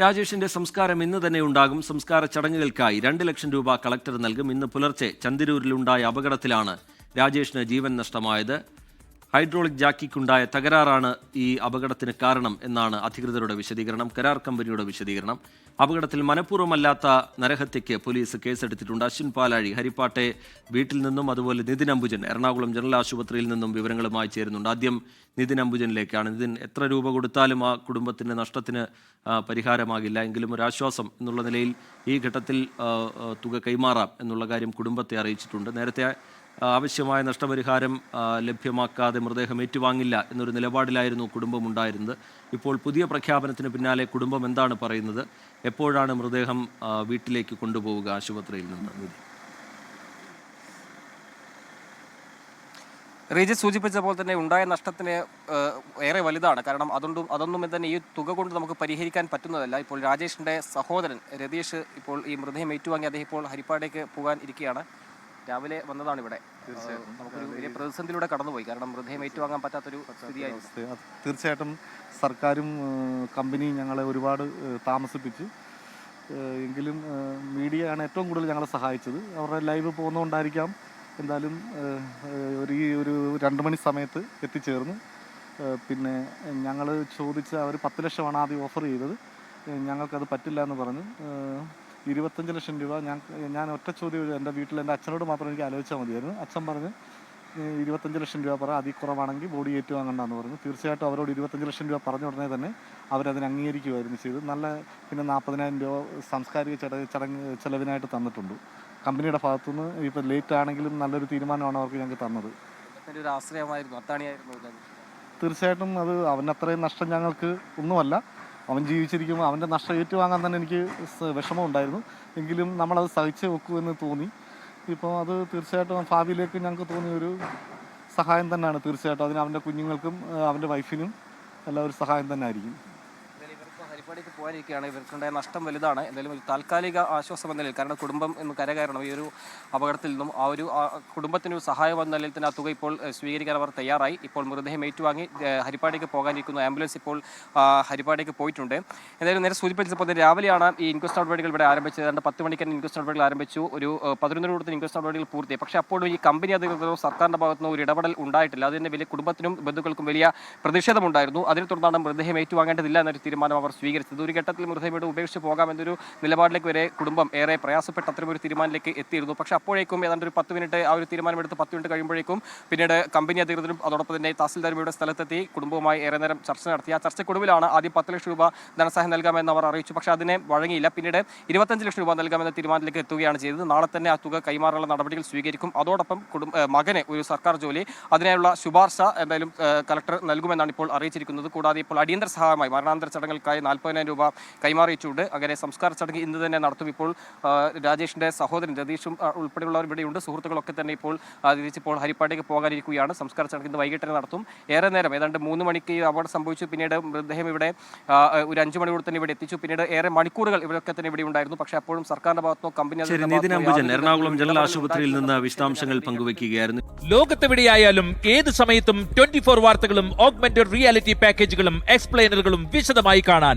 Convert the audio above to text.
രാജേഷിന്റെ സംസ്കാരം ഇന്ന് തന്നെ ഉണ്ടാകും. സംസ്കാര ചടങ്ങുകൾക്കായി രണ്ട് ലക്ഷം രൂപ കളക്ടർ നൽകും. ഇന്ന് പുലർച്ചെ ചന്ദിരൂരിലുണ്ടായ അപകടത്തിലാണ് രാജേഷിന് ജീവൻ നഷ്ടമായത്. ഹൈഡ്രോളിക് ജാക്കിക്കുണ്ടായ തകരാറാണ് ഈ അപകടത്തിന് കാരണം എന്നാണ് അധികൃതരുടെ വിശദീകരണം. കരാർ കമ്പനിയുടെ വിശദീകരണം. അപകടത്തിൽ മനഃപൂർവമല്ലാത്ത നരഹത്യയ്ക്ക് പോലീസ് കേസെടുത്തിട്ടുണ്ട്. അശ്വിൻ പാലാഴി ഹരിപ്പാട്ടെ വീട്ടിൽ നിന്നും അതുപോലെ നിതിൻ അംബുജൻ എറണാകുളം ജനറൽ ആശുപത്രിയിൽ നിന്നും വിവരങ്ങളുമായി ചേരുന്നുണ്ട്. ആദ്യം നിതിൻ അംബുജനിലേക്കാണ്. നിതിൻ എത്ര രൂപ കൊടുത്താലും ആ കുടുംബത്തിന്റെ നഷ്ടത്തിന് പരിഹാരമാകില്ല. എങ്കിലും ഒരു ആശ്വാസം എന്നുള്ള നിലയിൽ ഈ ഘട്ടത്തിൽ തുക കൈമാറാം എന്നുള്ള കാര്യം കുടുംബത്തെ അറിയിച്ചിട്ടുണ്ട്. നേരത്തെ ആവശ്യമായ നഷ്ടപരിഹാരം ലഭ്യമാക്കാതെ മൃതദേഹം ഏറ്റുവാങ്ങില്ല എന്നൊരു നിലപാടിലായിരുന്നു കുടുംബം ഉണ്ടായിരുന്നത്. ഇപ്പോൾ പുതിയ പ്രഖ്യാപനത്തിന് പിന്നാലെ കുടുംബം എന്താണ് പറയുന്നത്? എപ്പോഴാണ് മൃതദേഹം വീട്ടിലേക്ക് കൊണ്ടുപോവുക ആശുപത്രിയിൽ നിന്ന്? റീജി സൂചിപ്പിച്ച പോലെ തന്നെ ഉണ്ടായ നഷ്ടത്തിന് ഏറെ വലുതാണ്. കാരണം അതൊന്നും അതൊന്നും തന്നെ ഈ തുക കൊണ്ട് നമുക്ക് പരിഹരിക്കാൻ പറ്റുന്നതല്ല. ഇപ്പോൾ രാജേഷിന്റെ സഹോദരൻ രതീഷ് ഇപ്പോൾ ഈ മൃതദേഹം ഏറ്റുവാങ്ങി അദ്ദേഹം ഇപ്പോൾ ഹരിപ്പാടേക്ക് പോകാൻ ഇരിക്കുകയാണ്. രാവിലെ വന്നതാണ് ഇവിടെ. നമുക്കൊരു വലിയ പ്രതിസന്ധിയിലൂടെ കടന്നുപോയി. കാരണം മൃതദേഹം ഏറ്റുവാങ്ങാൻ പറ്റാത്തൊരു സ്ഥിതിയായിരുന്നു തീർച്ചയായിട്ടും സർക്കാരും കമ്പനിയും ഞങ്ങളെ ഒരുപാട് താമസിപ്പിച്ച് എങ്കിലും മീഡിയ ആണ് ഏറ്റവും കൂടുതൽ ഞങ്ങളെ സഹായിച്ചത്. അവരുടെ ലൈവ് പോകുന്നതുകൊണ്ടായിരിക്കാം എന്തായാലും ഒരു ഈ ഒരു രണ്ട് മണി സമയത്ത് എത്തിച്ചേർന്നു. പിന്നെ ഞങ്ങൾ ചോദിച്ച അവർ പത്ത് ലക്ഷമാണ് ആദ്യം ഓഫർ ചെയ്തത്. ഞങ്ങൾക്കത് പറ്റില്ല എന്ന് പറഞ്ഞു. ഇരുപത്തഞ്ച് ലക്ഷം രൂപ ഞാൻ ഞാൻ ഒറ്റ ചോദ്യം എന്റെ വീട്ടിൽ എന്റെ അച്ഛനോട് മാത്രം എനിക്ക് ആലോചിച്ചാൽ മതിയായിരുന്നു. അച്ഛൻ പറഞ്ഞ് ഇരുപത്തഞ്ച് ലക്ഷം രൂപ പറ അതിൽ കുറവാണെങ്കിൽ ബോഡി ഏറ്റുവാങ്ങണ്ടെന്ന് പറഞ്ഞു. തീർച്ചയായിട്ടും അവരോട് ഇരുപത്തഞ്ച് ലക്ഷം രൂപ പറഞ്ഞ ഉടനെ തന്നെ അവരതിന് അംഗീകരിക്കുമായിരുന്നു ചെയ്തു നല്ല പിന്നെ നാൽപ്പതിനായിരം രൂപ സാംസ്കാരിക ചടങ്ങ് ചടങ്ങ് ചെലവിനായിട്ട് തന്നിട്ടുണ്ട്. കമ്പനിയുടെ ഭാഗത്തുനിന്ന് ഇപ്പോൾ ലേറ്റ് ആണെങ്കിലും നല്ലൊരു തീരുമാനമാണ് അവർക്ക് ഞങ്ങൾക്ക് തന്നത്. ഒരു ആശ്രയമായിരുന്നു അത്താണിയായിരുന്നു തീർച്ചയായിട്ടും അത് അവനത്രയും നഷ്ടം ഞങ്ങൾക്ക് ഒന്നുമല്ല. അവൻ ജീവിച്ചിരിക്കുമ്പോൾ അവന്റെ നഷ്ടം ഏറ്റുവാങ്ങാൻ തന്നെ എനിക്ക് വിഷമം ഉണ്ടായിരുന്നു എങ്കിലും നമ്മളത് സഹിച്ച് വെക്കുമെന്ന് തോന്നി. ഇപ്പോൾ അത് തീർച്ചയായിട്ടും ഭാവിയിലേക്ക് ഞങ്ങൾക്ക് തോന്നിയ ഒരു സഹായം തന്നെയാണ് തീർച്ചയായിട്ടും. അതിന് അവന്റെ കുഞ്ഞുങ്ങൾക്കും അവന്റെ വൈഫിനും എല്ലാം ഒരു സഹായം തന്നെ ആയിരിക്കും. ഹരിപ്പാടിക്ക് പോകാനിരിക്കുകയാണ്. ഇവർക്കുണ്ടായ നഷ്ടം വലുതാണ്. എന്തായാലും ഒരു താൽക്കാലിക ആശ്വാസം എന്ന നിലയിൽ കാരണം കുടുംബം എന്ന് കരകയറണം. ഈ ഒരു അപകടത്തിൽ നിന്നും ആ ഒരു കുടുംബത്തിന് ഒരു സഹായം എന്ന നിലയിൽ തന്നെ ആ തുക ഇപ്പോൾ സ്വീകരിക്കാൻ അവർ തയ്യാറായി. ഇപ്പോൾ മൃതദേഹം ഏറ്റുവാങ്ങി ഹരിപ്പാടിക്ക് പോകാനിരിക്കുന്നു. ആംബുലൻസ് ഇപ്പോൾ ഹരിപ്പാടിക്ക് പോയിട്ടുണ്ട്. എന്തായാലും നേരെ സൂചിപ്പിച്ചപ്പോൾ രാവിലെയാണ് ഈ ഇൻക്വസ്റ്റ് നടപടികൾ ഇവിടെ ആരംഭിച്ചത്. ഏതാണ്ട് പത്ത് മണിക്ക് തന്നെ ഇൻക്വസ്റ്റ് നടപടികൾ ആരംഭിച്ചു. ഒരു പതിനൊന്നര കൊടുത്ത് ഇൻക്വസ്റ്റ് നടപടികൾ പൂർത്തി. പക്ഷേ അപ്പോഴും ഈ കമ്പനി അധികൃതരോ സർക്കാരിന്റെ ഭാഗത്തുനിന്നോ ഒരു ഇടപെടൽ ഉണ്ടായിട്ടില്ല. അതിന്റെ വലിയ കുടുംബത്തിനും ബന്ധുക്കൾക്കും വലിയ പ്രതിഷേധമുണ്ടായിരുന്നു. അതിനെ തുടർന്നാണ് മൃതദേഹം ഏറ്റുവാങ്ങേണ്ടതില്ല എന്നൊരു തീരുമാനം അവർ സ്വീകരിച്ചത്. ഒരു ഘട്ടത്തിൽ മൃതദേഹം ഇവിടെ ഉപേക്ഷിച്ച് പോകാമെന്നൊരു നിലപാടിലേക്ക് വരെ കുടുംബം ഏറെ പ്രയാസപ്പെട്ട ഒരു തീരുമാനത്തിലേക്ക് എത്തിയിരുന്നു. പക്ഷെ അപ്പോഴേക്കും ഏതാണ്ട് ഒരു പത്ത് മിനിറ്റ് ആ ഒരു തീരുമാനമെടുത്ത് പത്ത് മിനിറ്റ് കഴിയുമ്പോഴേക്കും പിന്നീട് കമ്പനി അധികൃതരും അതോടൊപ്പം തന്നെ തഹസിൽദാരും ഇവിടെ സ്ഥലത്തെത്തി കുടുംബവുമായി ഏറെ നേരം ചർച്ച നടത്തി. ആ ചർച്ചയ്ക്കൊടുവിലാണ് ആദ്യം പത്ത് ലക്ഷം രൂപ ധനസഹായം നൽകാമെന്ന് അവർ അറിയിച്ചു. പക്ഷേ അതിനെ വഴങ്ങിയില്ല. പിന്നീട് ഇരുപത്തഞ്ച് ലക്ഷം രൂപ നൽകാമെന്ന തീരുമാനത്തിലേക്ക് എത്തുകയാണ് ചെയ്തത്. നാളെ തന്നെ ആ തുക കൈമാറാനുള്ള നടപടികൾ സ്വീകരിക്കും. അതോടൊപ്പം കുടുംബ മകനെ ഒരു സർക്കാർ ജോലി അതിനായുള്ള ശുപാർശ എന്തായാലും കളക്ടർ നൽകുമെന്നാണ് ഇപ്പോൾ അറിയിച്ചിരിക്കുന്നത്. കൂടാതെ ഇപ്പോൾ അടിയന്തര സഹായമായി മരണാന്തര ചടങ്ങുകൾക്കായി നാൽപ്പതിനായിരം രൂപ കൈമാറിയിട്ടുണ്ട്. അങ്ങനെ സംസ്കാര ചടങ്ങ് ഇന്ന് തന്നെ നടത്തും. ഇപ്പോൾ രാജേഷിന്റെ സഹോദരൻ രതീഷും ഉൾപ്പെടെയുള്ളവർ ഇവിടെയുണ്ട്. സുഹൃത്തുക്കളൊക്കെ തന്നെ ഇപ്പോൾ തിരിച്ചിപ്പോൾ ഹരിപ്പാട്ടേക്ക് പോകാനിരിക്കുകയാണ്. സംസ്കാര ചടങ്ങ് ഇന്ന് വൈകിട്ട് തന്നെ നടത്തും. ഏറെ നേരം ഏതാണ്ട് മൂന്ന് മണിക്ക് അപകടം സംഭവിച്ചു. പിന്നീട് മൃതദേഹം ഇവിടെ ഒരു അഞ്ചു മണിയോട് തന്നെ ഇവിടെ എത്തിച്ചു. പിന്നീട് ഏറെ മണിക്കൂറുകൾ ഇവരൊക്കെ തന്നെ ഇവിടെ ഉണ്ടായിരുന്നു. പക്ഷേ അപ്പോഴും സർക്കാരിന്റെ ഭാഗത്തോ കമ്പനി എറണാകുളം ജനറൽ ആശുപത്രിയിൽ നിന്ന് വിശദാംശങ്ങൾ പങ്കുവയ്ക്കുകയായിരുന്നു ലോകത്തെവിടെയായാലും ഏത് സമയത്തും ട്വന്റി ഫോർ വാർത്തകളും ഓഗ്മെന്റഡ് റിയാലിറ്റി പാക്കേജുകളും എക്സ്പ്ലെയിനറുകളും വിശദമായി കാണാൻ